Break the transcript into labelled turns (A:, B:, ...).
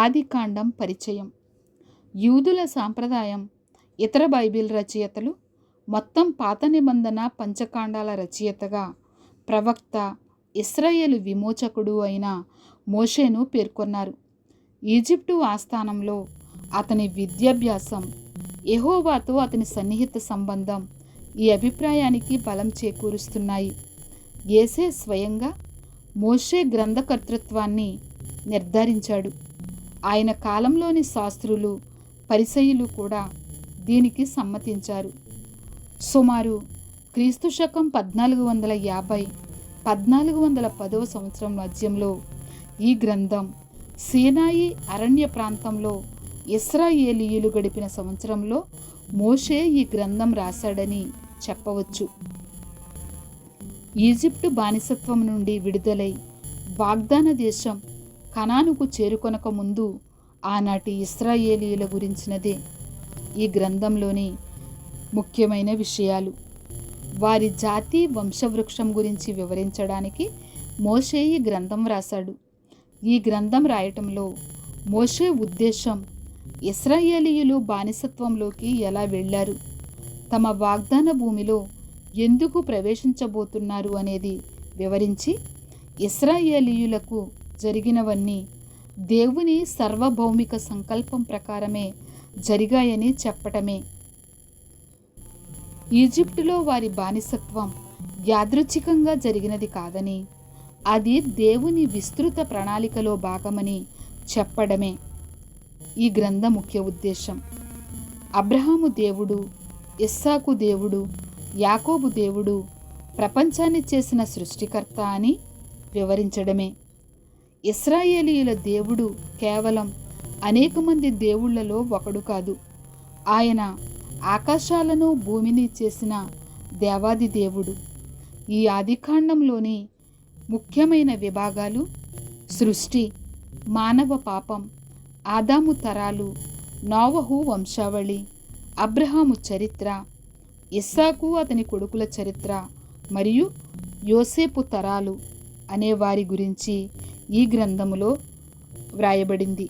A: ఆదికాండం పరిచయం. యూదుల సాంప్రదాయం ఇతర బైబిల్ రచయితలు మొత్తం పాత నిబంధన పంచకాండాల రచయితగా ప్రవక్త ఇస్రాయేలు విమోచకుడు అయిన మోషేను పేర్కొన్నారు. ఈజిప్టు ఆస్థానంలో అతని విద్యాభ్యాసం ఎహోవాతో అతని సన్నిహిత సంబంధం ఈ అభిప్రాయానికి బలం చేకూరుస్తున్నాయి. ఏసే స్వయంగా మోషే గ్రంథకర్తృత్వాన్ని నిర్ధారించాడు. ఆయన కాలంలోని శాస్త్రులు పరిసయులు కూడా దీనికి సమ్మతించారు. సుమారు క్రీస్తు శకం పద్నాలుగు వందల యాభై పద్నాలుగు వందల పదవ సంవత్సరం మధ్యంలో ఈ గ్రంథం సీనాయి అరణ్య ప్రాంతంలో ఇస్రాయేలీయులు గడిపిన సంవత్సరంలో మోషే ఈ గ్రంథం రాశాడని చెప్పవచ్చు. ఈజిప్టు బానిసత్వం నుండి విడుదలై వాగ్దాన దేశం కణానుకు చేరుకొనక ముందు ఆనాటి ఇస్రాయేలీయుల గురించినదే ఈ గ్రంథంలోని ముఖ్యమైన విషయాలు. వారి జాతి వంశవృక్షం గురించి వివరించడానికి మోషే ఈ గ్రంథం రాశాడు ఈ గ్రంథం రాయటంలో మోషే ఉద్దేశం ఇస్రాయేలీయులు బానిసత్వంలోకి ఎలా వెళ్ళారు? తమ వాగ్దాన భూమిలో ఎందుకు ప్రవేశించబోతున్నారు అనేది వివరించి ఇస్రాయేలీయులకు జరిగినవన్నీ దేవుని సర్వభౌమిక సంకల్పం ప్రకారమే జరిగాయని చెప్పటమే. ఈజిప్టులో వారి బానిసత్వం యాదృచ్ఛికంగా జరిగినది కాదని అది దేవుని విస్తృత ప్రణాళికలో భాగమని చెప్పడమే ఈ గ్రంథ ముఖ్య ఉద్దేశం. అబ్రహాము దేవుడు ఇస్సాకు దేవుడు యాకోబు దేవుడు ప్రపంచాన్ని చేసిన సృష్టికర్త అని వివరించడమే. ఇస్రాయేలీయుల దేవుడు కేవలం అనేక మంది దేవుళ్ళలో ఒకడు కాదు. ఆయన ఆకాశాలను భూమిని చేసిన దేవాది దేవుడు. ఈ ఆదికాండంలోని ముఖ్యమైన విభాగాలు సృష్టి మానవ పాపం ఆదాము తరాలు నోవహు వంశావళి అబ్రహాము చరిత్ర ఇస్సాకు అతని కొడుకుల చరిత్ర మరియు యోసేపు తరాలు అనే వారి గురించి ఈ గ్రంథములో వ్రాయబడింది.